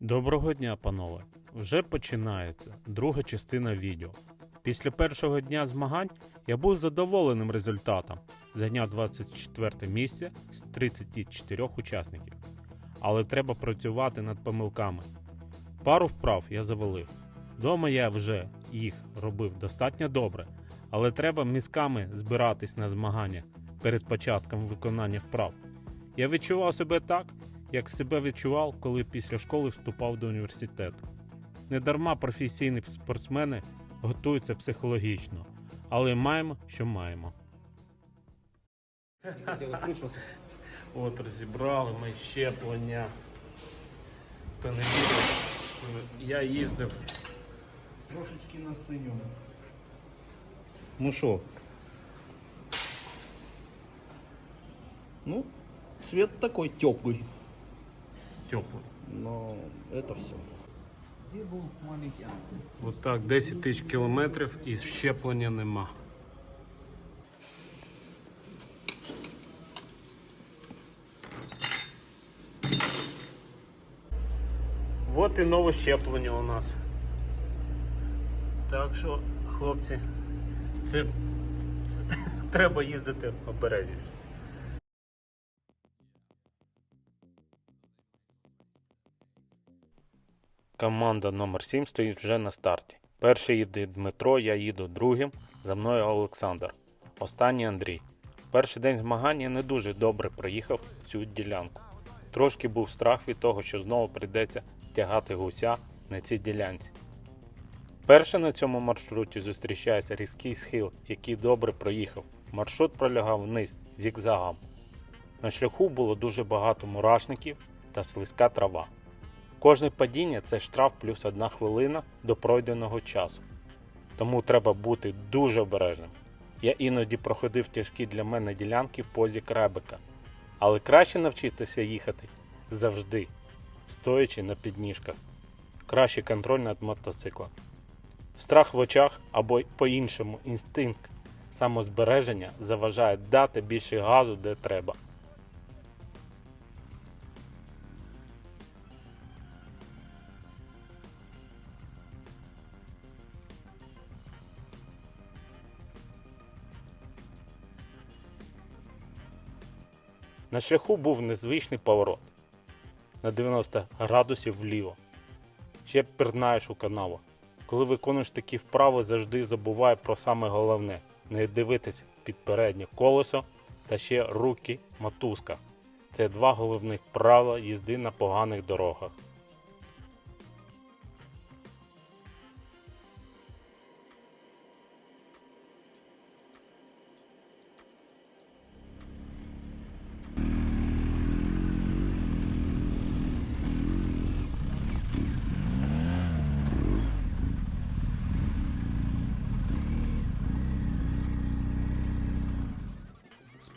Доброго дня, панове! Вже починається друга частина відео. Після першого дня змагань я був задоволеним результатом, зайняв 24 місце з 34 учасників. Але треба працювати над помилками. Пару вправ я завалив. Дома я вже їх робив достатньо добре, але треба мізками збиратись на змагання перед початком виконання вправ. Я відчував себе так, як себе відчував, коли після школи вступав до університету. Недарма професійні спортсмени готуються психологічно, але маємо, що маємо. От розібрали ми щеплення. Хто не вірив, що я їздив. Трошечки на синю. Ну что? Ну, цвет такой теплый, Теплий. но это все. От так, 10 тисяч кілометрів і щеплення нема. От і нове щеплення у нас. Так що, хлопці, це, це треба їздити обережніше. Команда номер 7 стоїть вже на старті. Перший їде Дмитро, я їду другим, за мною Олександр. Останній Андрій. Перший день змагань я не дуже добре проїхав цю ділянку. Трошки був страх від того, що знову прийдеться тягати гуся на цій ділянці. Перше на цьому маршруті зустрічається різкий схил, який добре проїхав. Маршрут пролягав вниз зігзагом. На шляху було дуже багато мурашників та слизька трава. Кожне падіння це штраф плюс одна хвилина до пройденого часу. Тому треба бути дуже обережним. Я іноді проходив тяжкі для мене ділянки в позі крабика, але краще навчитися їхати завжди, стоячи на підніжках. Кращий контроль над мотоциклом. Страх в очах або по-іншому інстинкт самозбереження заважає дати більше газу де треба. На шляху був незвичний поворот на 90 градусів вліво. Ще пірнаєш у канаву. Коли виконуєш такі вправи, завжди забувай про саме головне не дивитись під переднє колесо та ще руки мотузка. Це два головних правила їзди на поганих дорогах.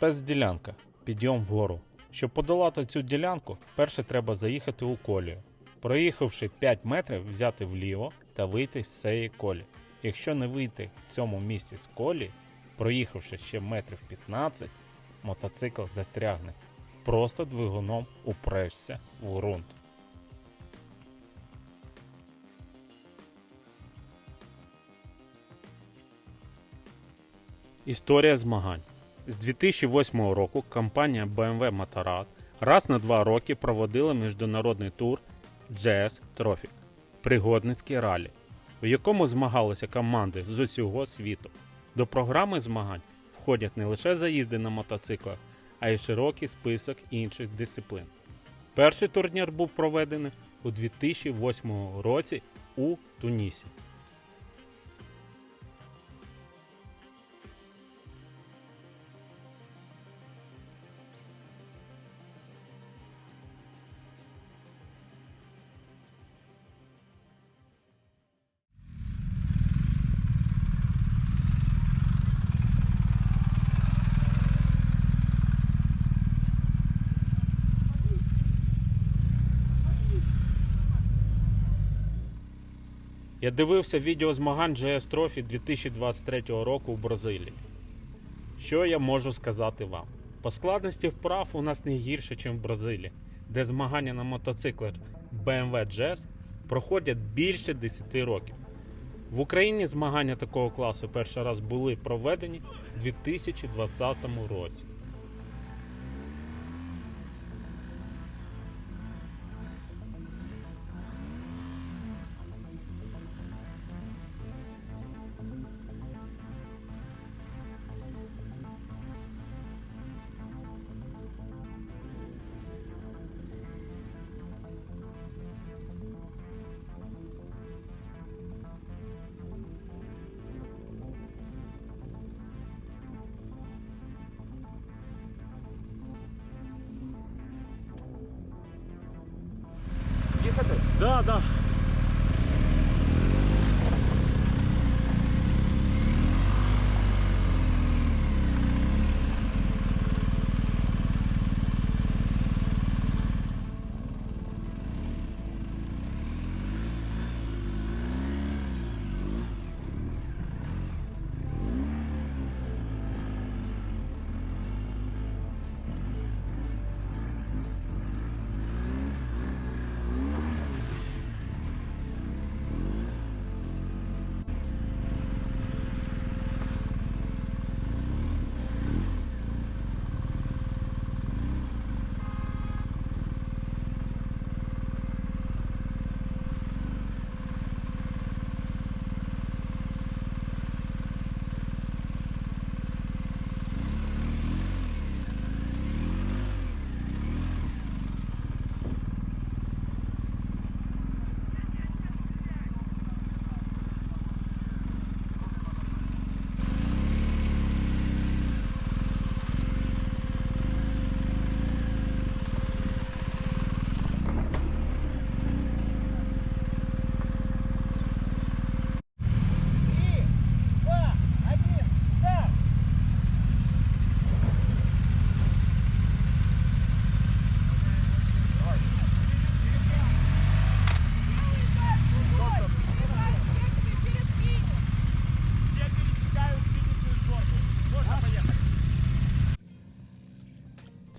Спецділянка. Підйом вгору. Щоб подолати цю ділянку, перше треба заїхати у колію. Проїхавши 5 метрів, взяти вліво та вийти з цієї колії. Якщо не вийти в цьому місці з колії, проїхавши ще метрів 15, мотоцикл застрягне. Просто двигуном упрешся в ґрунт. Історія змагань. З 2008 року компанія BMW Motorrad раз на два роки проводила міжнародний тур GS Trophy – пригодницький ралі, у якому змагалися команди з усього світу. До програми змагань входять не лише заїзди на мотоциклах, а й широкий список інших дисциплін. Перший турнір був проведений у 2008 році у Тунісі. Я дивився відео змагань GS Trophy 2023 року в Бразилії. Що я можу сказати вам? По складності вправ у нас не гірше, ніж в Бразилії, де змагання на мотоциклах BMW Jazz проходять більше 10 років. В Україні змагання такого класу перший раз були проведені у 2020 році. Да, да.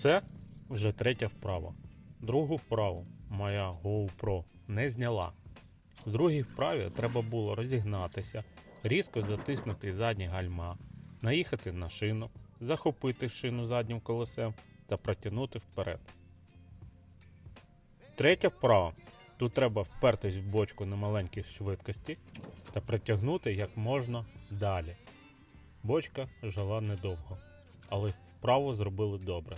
Це вже третя вправа. Другу вправу моя GoPro не зняла. В другій вправі треба було розігнатися, різко затиснути задні гальма, наїхати на шину, захопити шину заднім колесем та протягнути вперед. Третя вправа. Тут треба впертись в бочку на маленькій швидкості та притягнути як можна далі. Бочка жила недовго, але вправу зробили добре.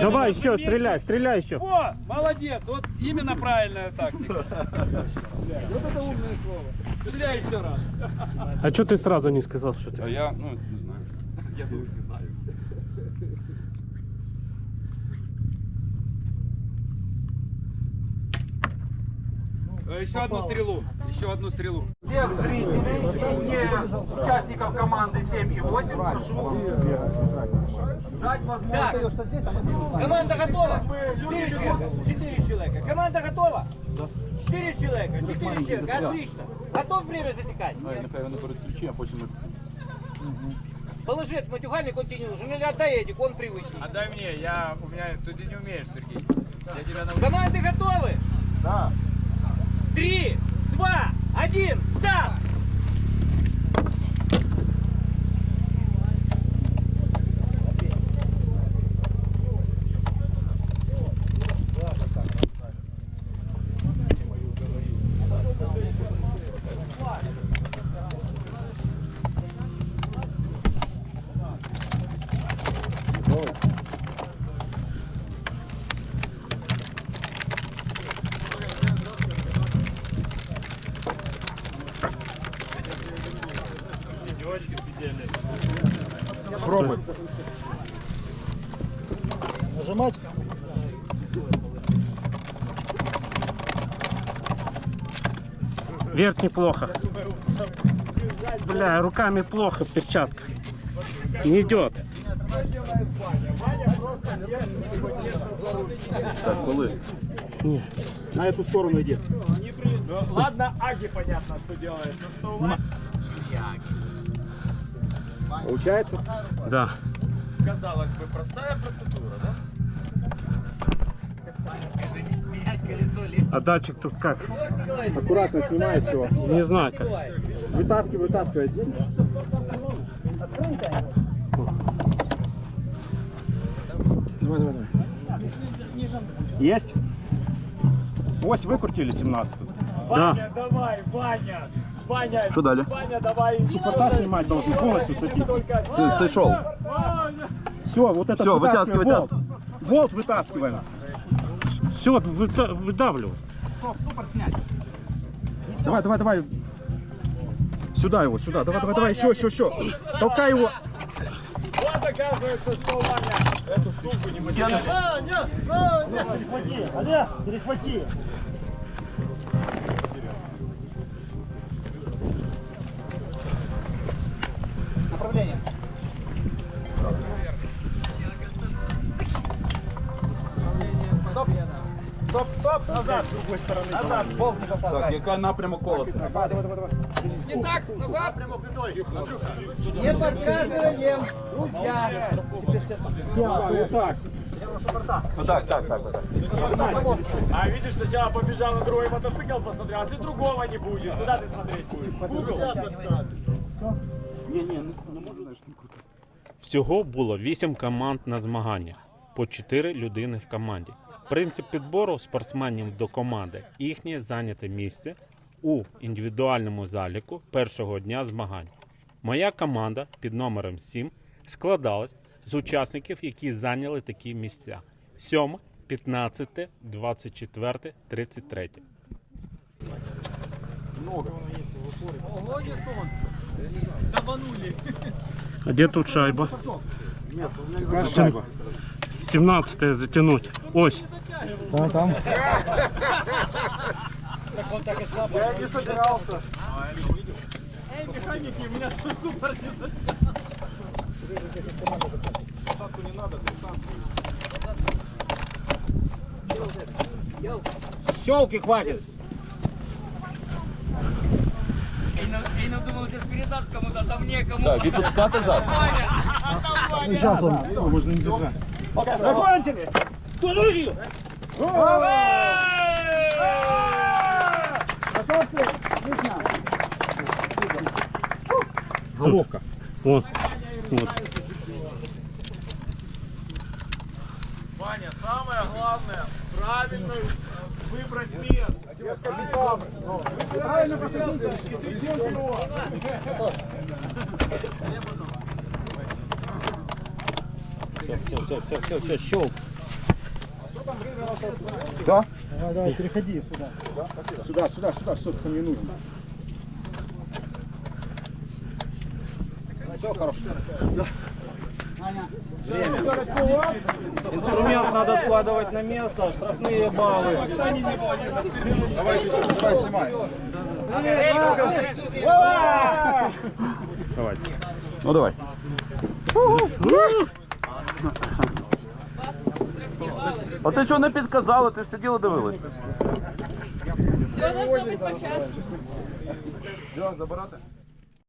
Давай еще, стреляй, стреляй еще. О, молодец, вот именно правильная тактика. Вот это умное слово. Стреляй еще раз. А что ты сразу не сказал, что ты? А я, ну, не знаю. Я не Еще одну стрелу, еще одну стрелу. Всех зрителей и не участников команды 7 и 8 прошу дать возможность. Команда готова? Четыре человека. Четыре человека. Команда готова? Четыре человека. Четыре человека. Отлично. Готов время засекать? А Положи этот матюгальник, он тебе не нужен. Или отдай Эдик, он привычнее. Отдай мне, я, у меня, ты не умеешь, Сергей. Я тебя научу. Команды готовы? Да три, два, один, старт! Давай. Верх неплохо. Бля, руками плохо, перчатка. Не идет. Так, коли? На эту сторону иди. Ладно, Аги понятно, что делает. Но что у вас, Получается? Да. казалось бы, простая процедура, да? А датчик тут как? Аккуратно снимай все. Не знаю как. Вытаскивай, вытаскивай. Давай, давай, давай. Есть? Ось выкрутили 17 Да. давай, Ваня! Ваня, Що далі? Ваня, давай! Суппорта снимать должен полностью сойти. Ти зайшов. Все, вот это Всё, вытаскивай, болт. Болт вытаскиваем. Все, выдавливай. Давай, давай, давай. Сюда его, сюда. Давай, давай, давай, еще, еще, еще. Толкай его. Вот оказывается, что Ваня эту штуку не Перехвати, Олег, перехвати. Стоп, стоп, назад, с другой стороны. Назад, болт не попал. Так, яка напрямок колеса? Давай, давай, давай, давай. Не подсказываем, друзья. Вот так. Ну так, так, так, так. А видишь, сначала побежал на другой мотоцикл посмотрел, а если другого не будет, куда ты смотреть будешь? В угол? Всього було 8 команд на змаганнях, по 4 людини в команді. Принцип підбору спортсменів до команди їхнє зайняте місце у індивідуальному заліку першого дня змагань. Моя команда під номером 7 складалась з учасників, які зайняли такі місця: 7, 15, 24, 33. А де тут шайба? Шайба. 17 затянуть. Ось. Там, там. Так он так и слабо. Я не собирался. Эй, механики, у меня тут супер не Посадку не надо, ты сам. Щелки хватит. Эйна думал, сейчас передаст кому-то, а там некому. Да, вид откат и зад. Сейчас он, можно не держать. Закончили! Кто нужен? Головка. Вот. Вот. Ваня, самое главное, правильно выбрать место. Правильно посадите. Все, все, все, все, все, щелк. Давай, давай, переходи сюда. Сюда, сюда, сюда, все, там не нужно. Все хорошо. Инструмент надо складывать на место, штрафные баллы. Давайте сюда, давай, снимай. Ну давай. А ти чого не підказала? Ти ж сиділа дивилась. Все по часу. Забирати?